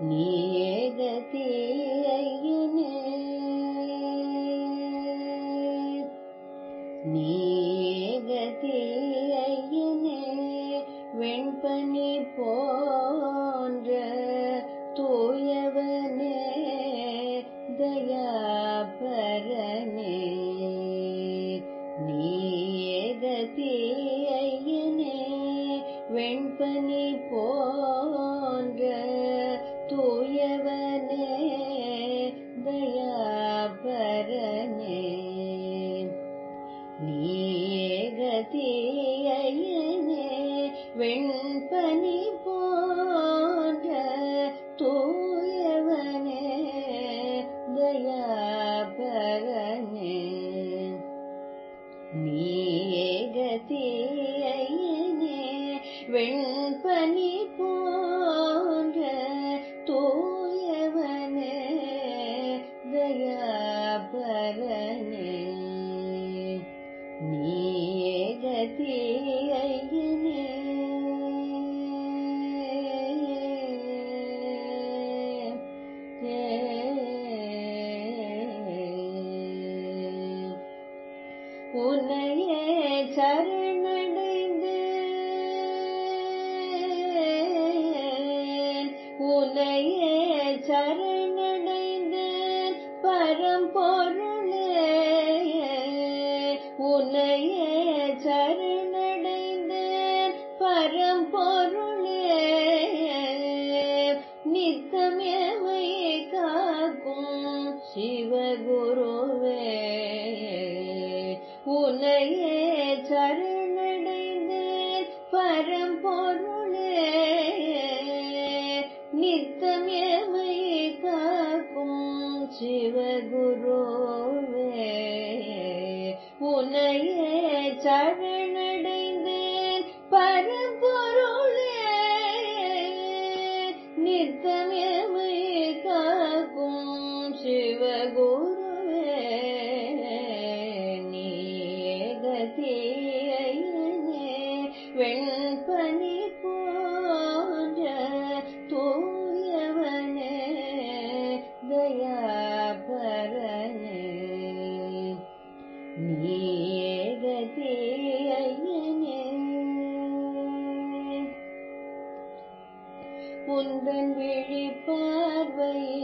गति यने नी गति वेण्पनि पो வெண்பனி போன்ற தூயவனே தயாபரனே நீயே கதி உன்னையே சரணடைந்த பரம்பொருளே உன்னையே வெண்பனி போன்ற தூயவனே தயாபரனே. நீயே கதி உந்தன் விழி பார்வையே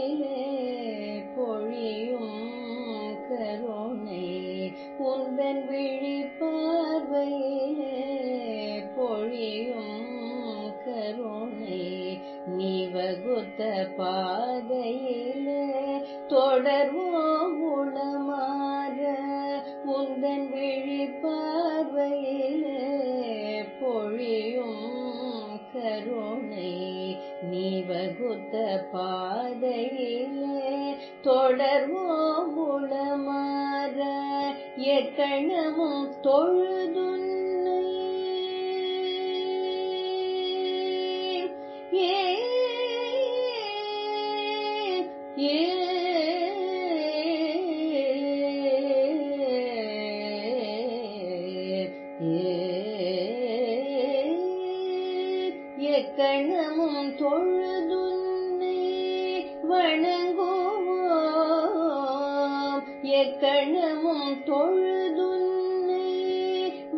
பார்வையிலே பொழியும் கருணை நீ வகுத்த பாதையிலே தொடர்வோம் உளமாற எக்கணமும் தொழுதுன்னை ஏ ஏ கணமும் தொழுதுன்னை வணங்குவோம். எக்கணமும் தொழுதுன்னை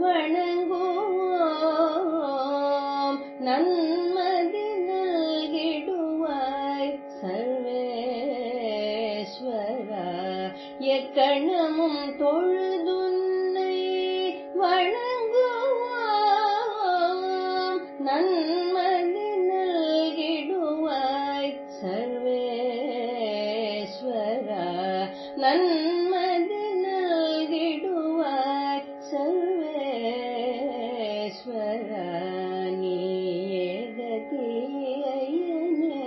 வணங்குவோம். நன்மதி நல்கிடுவாய் சர்வேஸ்வரா. எக்கணமும் தொழுதுன்னை வணங்குவோம் சர்வேஸ்வரா நீயே கதி ஐயனே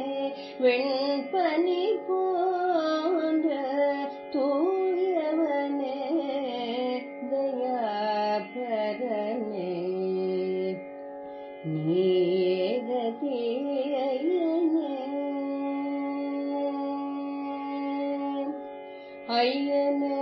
வெண்பனி போன்ற தூயவனே தயாபரனே நீயே கதி ஐயனே ஐயனே ஐயனே